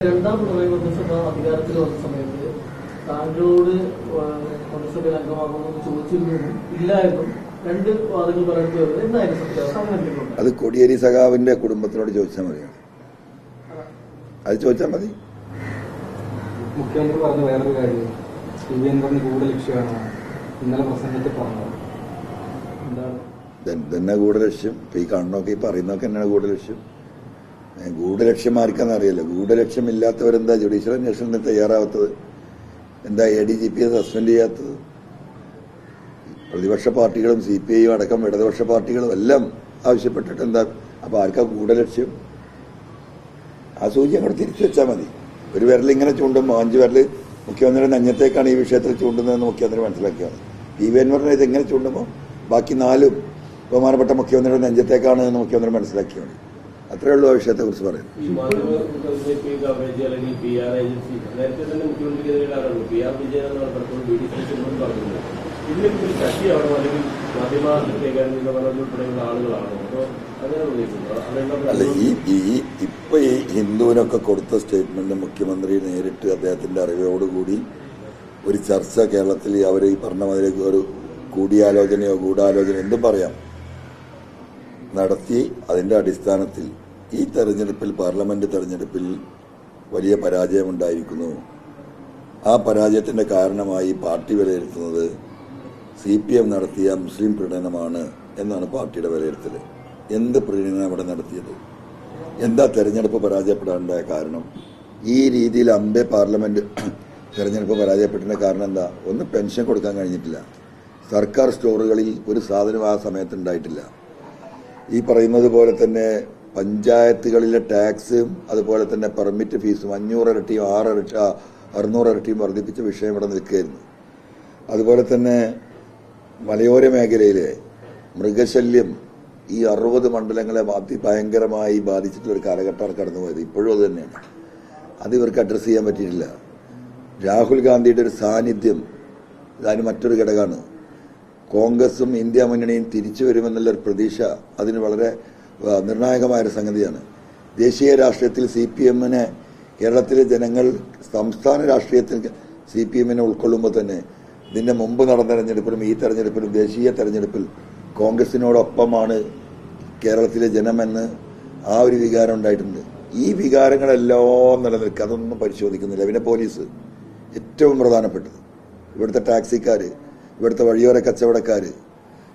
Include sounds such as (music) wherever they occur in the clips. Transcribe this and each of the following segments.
രണ്ടാം പിണറായി മന്ത്രിസഭ അധികാരത്തിൽ വന്ന സമയത്ത് താങ്കളോട് മന്ത്രിസഭയിൽ അംഗമാകുമെന്ന് ചോദിച്ചിരുന്നു ഇല്ല എന്നും രണ്ട് വാദങ്ങൾ പറഞ്ഞു വരുന്നത്? അത് കോടിയേരി സഖാവിന്റെ കുടുംബത്തിനോട് ചോദിച്ചാൽ മതി അത് ചോദിച്ചാൽ മതി. മുഖ്യമന്ത്രി പറഞ്ഞ വേറൊരു കാര്യം. പി വി ഇന്നലെ പ്രസംഗത്തിൽ പറഞ്ഞത്. എന്താണ്? ഇത- ഇതന്നെ ലക്ഷ്യം. ഇപ്പൊ ഈ കാണുന്നൊക്കെ ഈ പറയുന്നൊക്കെ തന്നെയാണ് കൂടുതൽ ഏ, ഗൂഢലക്ഷ്യം ആർക്കാന്ന് അറിയില്ല. ഗൂഢലക്ഷ്യം ഇല്ലാത്തവരെന്താ ജുഡീഷ്യൽ അന്വേഷണത്തിന് തയ്യാറാവാത്തത്? എന്താ എ ഡി ജി പിയെ സസ്പെൻഡ് ചെയ്യാത്തത്? പ്രതിപക്ഷ പാർട്ടികളും സി പി ഐയും അടക്കം ഇടതുപക്ഷ പാർട്ടികളും എല്ലാം ആവശ്യപ്പെട്ടിട്ട് എന്താ? അപ്പൊ ആർക്കാ ഗൂഢലക്ഷ്യം? ആ സൂചി അങ്ങോട്ട് തിരിച്ചു വെച്ചാൽ മതി. ഒരു വിരൽ ഇങ്ങനെ ചൂണ്ടുമ്പോൾ അഞ്ച് വിരൽ മുഖ്യമന്ത്രിയുടെ നഞ്ഞത്തേക്കാണ് ഈ വിഷയത്തിൽ ചൂണ്ടുന്നതെന്ന് മുഖ്യമന്ത്രി മനസ്സിലാക്കിയാണ് പി വി എൻവറിനെ ഇത് എങ്ങനെ ചൂണ്ടുമ്പോൾ ബാക്കി നാലും ബഹുമാനപ്പെട്ട മുഖ്യമന്ത്രിയുടെ നെഞ്ചത്തേക്കാണ് എന്ന് മുഖ്യമന്ത്രി മനസ്സിലാക്കിയാണ് അത്രേ ഉള്ളൂ ആ വിഷയത്തെ കുറിച്ച് പറയുന്നത് ഈ മാധ്യമങ്ങൾക്ക് കവറേജ് അല്ലെങ്കിൽ പി ആർ ഏജൻസി നേരത്തെ തന്നെ മുഖ്യമന്ത്രിക്കെതിരെയാണ് പി ആർ വിജയൻ എന്നാണ് പലപ്പോഴും ബി ഡി സതീശൻ പറഞ്ഞത് ഇതിലേക്ക് ഒരു ശക്തിയാണോ അല്ലെങ്കിൽ മാധ്യമ കൈകാര്യം ചെയ്യുന്ന പലരും ഉൾപ്പെടെയുള്ള ആളുകളാണോ? അതോ അങ്ങനെ ഉദ്ദേശിക്കുന്നത് അല്ല ഈ ഈ ഇപ്പൊ ഈ ഹിന്ദുവിനൊക്കെ കൊടുത്ത സ്റ്റേറ്റ്മെന്റ് മുഖ്യമന്ത്രി നേരിട്ട് അദ്ദേഹത്തിന്റെ അറിവോടുകൂടി ഒരു ചർച്ച കേരളത്തിൽ അവർ ഈ പറഞ്ഞ മാതിരി ഒരു കൂടിയാലോചനയോ ഗൂഢാലോചനയോ എന്തും പറയാം. നടത്തി അതിന്റെ അടിസ്ഥാനത്തിൽ ഈ തെരഞ്ഞെടുപ്പിൽ പാർലമെന്റ് തെരഞ്ഞെടുപ്പിൽ വലിയ പരാജയമുണ്ടായിരിക്കുന്നു. ആ പരാജയത്തിന്റെ കാരണമായി പാർട്ടി വിലയിരുത്തുന്നത് സി പി എം നടത്തിയ മുസ്ലിം പ്രീണനമാണ് എന്നാണ് പാർട്ടിയുടെ വിലയിരുത്തൽ എന്ത് പ്രീണനം അവിടെ നടത്തിയത്? എന്താ തെരഞ്ഞെടുപ്പ് പരാജയപ്പെടാനുണ്ടായ കാരണം? ഈ രീതിയിൽ അമ്പെ പാർലമെന്റ് (clears throat) തെരഞ്ഞെടുപ്പ് പരാജയപ്പെട്ടതിന്റെ കാരണം എന്താ? ഒന്ന് പെൻഷൻ കൊടുക്കാൻ കഴിഞ്ഞിട്ടില്ല. സർക്കാർ സ്റ്റോറുകളിൽ ഒരു സാധനം ആ സമയത്ത് ഉണ്ടായിട്ടില്ല. ഈ പറയുന്നത് പോലെ തന്നെ പഞ്ചായത്തുകളിലെ ടാക്സും അതുപോലെ തന്നെ പെർമിറ്റ് ഫീസും അഞ്ഞൂറ് ഇരട്ടിയും ആറ് ഇരട്ടി അറുന്നൂറ് ഇരട്ടിയും വർദ്ധിപ്പിച്ച വിഷയം ഇവിടെ നിൽക്കുകയായിരുന്നു. അതുപോലെ തന്നെ മലയോര മേഖലയിലെ മൃഗശല്യം ഈ അറുപത് മണ്ഡലങ്ങളെ അതിഭയങ്കരമായി ബാധിച്ചിട്ടുള്ള ഒരു കാലഘട്ടമാണ് കടന്നുപോയത്. ഇപ്പോഴും അത് തന്നെയാണ്. അത് ഇവർക്ക് അഡ്രസ്സ് ചെയ്യാൻ പറ്റിയിട്ടില്ല. രാഹുൽ ഗാന്ധിയുടെ ഒരു സാന്നിധ്യം ഇതാണ് മറ്റൊരു ഘടകമാണ്. കോൺഗ്രസും ഇന്ത്യ മുന്നണിയും തിരിച്ചു വരുമെന്നുള്ളൊരു പ്രതീക്ഷ അതിന് വളരെ ആ, നിർണായകമായ ഒരു സംഗതിയാണ്. ദേശീയ രാഷ്ട്രീയത്തിൽ സി പി എമ്മിനെ കേരളത്തിലെ ജനങ്ങൾ സംസ്ഥാന രാഷ്ട്രീയത്തിൽ സി പി എമ്മിനെ ഉൾക്കൊള്ളുമ്പോൾ തന്നെ ഇതിന്റെ മുമ്പ് നടന്ന തെരഞ്ഞെടുപ്പിലും ഈ തെരഞ്ഞെടുപ്പിലും ദേശീയ തെരഞ്ഞെടുപ്പിൽ കോൺഗ്രസിനോടൊപ്പമാണ് കേരളത്തിലെ ജനമെന്ന് ആ ഒരു വികാരം ഉണ്ടായിട്ടുണ്ട്. ഈ വികാരങ്ങളെല്ലാം നിലനിൽക്കുക അതൊന്നും പരിശോധിക്കുന്നില്ല. പിന്നെ പോലീസ് ഏറ്റവും പ്രധാനപ്പെട്ടത്. ഇവിടുത്തെ ടാക്സിക്കാർ ഇവിടുത്തെ വഴിയോര കച്ചവടക്കാര്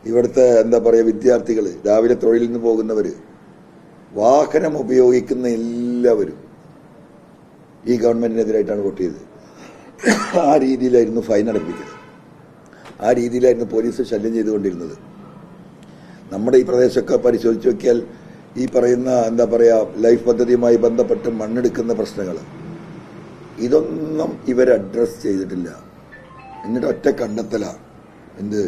ഇവിടുത്തെ എന്താ പറയുക വിദ്യാർത്ഥികൾ രാവിലെ തൊഴിലിൽ നിന്ന് പോകുന്നവര് വാഹനം ഉപയോഗിക്കുന്ന എല്ലാവരും ഈ ഗവൺമെന്റിനെതിരായിട്ടാണ് വോട്ട് ചെയ്തത്. ആ രീതിയിലായിരുന്നു ഫൈൻ അടപ്പിക്കുന്നത് ആ രീതിയിലായിരുന്നു പോലീസ് ശല്യം ചെയ്തുകൊണ്ടിരുന്നത്. നമ്മുടെ ഈ പ്രദേശമൊക്കെ പരിശോധിച്ച് നോക്കിയാൽ ഈ പറയുന്ന എന്താ പറയുക ലൈഫ് പദ്ധതിയുമായി ബന്ധപ്പെട്ട് മണ്ണെടുക്കുന്ന പ്രശ്നങ്ങൾ ഇതൊന്നും ഇവർ അഡ്രസ്സ് ചെയ്തിട്ടില്ല. എന്നിട്ട് ഒറ്റ കണ്ടെത്തലാണ് എന്ത്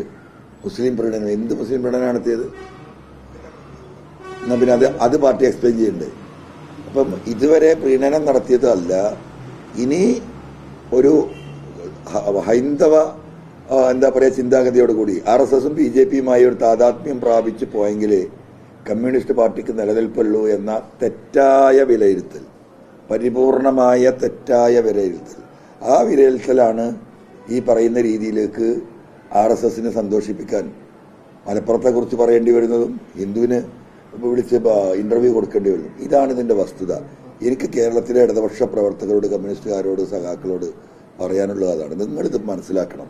മുസ്ലിം പ്രീണനം എന്ത് മുസ്ലിം പ്രീണനം നടത്തിയത് എന്നാ പിന്നെ അത് അത് പാർട്ടി എക്സ്പ്ലെയിൻ ചെയ്യുന്നുണ്ട് അപ്പം ഇതുവരെ പ്രീണനം നടത്തിയതല്ല. ഇനി ഒരു ഹൈന്ദവ എന്താ പറയുക ചിന്താഗതിയോട് കൂടി ആർ എസ് എസും ബി ജെ പിയുമായി ഒരു താതാത്മ്യം പ്രാപിച്ചു പോയെങ്കിൽ കമ്മ്യൂണിസ്റ്റ് പാർട്ടിക്ക് നിലനിൽപ്പുള്ളൂ എന്ന തെറ്റായ വിലയിരുത്തൽ പരിപൂർണമായ തെറ്റായ വിലയിരുത്തൽ. ആ വിലയിരുത്തലാണ് ഈ പറയുന്ന രീതിയിലേക്ക് ആർ എസ് എസിനെ സന്തോഷിപ്പിക്കാൻ മലപ്പുറത്തെ കുറിച്ച് പറയേണ്ടി വരുന്നതും ഹിന്ദുവിന് വിളിച്ച് ഇന്റർവ്യൂ കൊടുക്കേണ്ടി വരുന്നതും. ഇതാണ് ഇതിന്റെ വസ്തുത. എനിക്ക് കേരളത്തിലെ ഇടതുപക്ഷ പ്രവർത്തകരോട് കമ്മ്യൂണിസ്റ്റുകാരോട് സഖാക്കളോട് പറയാനുള്ളത് അതാണ്. നിങ്ങളിത് മനസ്സിലാക്കണം.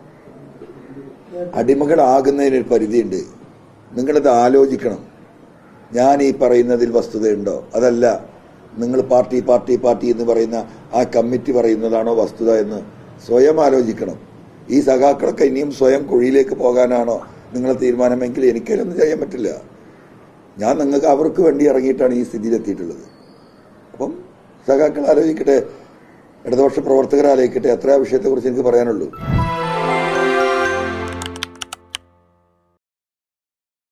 അടിമകളാകുന്നതിന് ഒരു പരിധിയുണ്ട്. നിങ്ങളിത് ആലോചിക്കണം. ഞാൻ ഈ പറയുന്നതിൽ വസ്തുതയുണ്ടോ? അതല്ല. നിങ്ങൾ പാർട്ടി പാർട്ടി പാർട്ടി എന്ന് പറയുന്ന ആ കമ്മിറ്റി പറയുന്നതാണോ വസ്തുത എന്ന് സ്വയം ആലോചിക്കണം. ഈ സഖാക്കളൊക്കെ ഇനിയും സ്വയം കുഴിയിലേക്ക് പോകാനാണോ നിങ്ങളെ തീരുമാനമെങ്കിൽ എനിക്കതിലൊന്നും ചെയ്യാൻ പറ്റില്ല. ഞാൻ നിങ്ങൾക്ക് അവർക്ക് വേണ്ടി ഇറങ്ങിയിട്ടാണ് ഈ സ്ഥിതിയിലെത്തിയിട്ടുള്ളത്. അപ്പം സഖാക്കൾ ആലോചിക്കട്ടെ ഇടതുപക്ഷ പ്രവർത്തകർ ആലോചിക്കട്ടെ അത്ര വിഷയത്തെക്കുറിച്ച് എനിക്ക് പറയാനുള്ളൂ.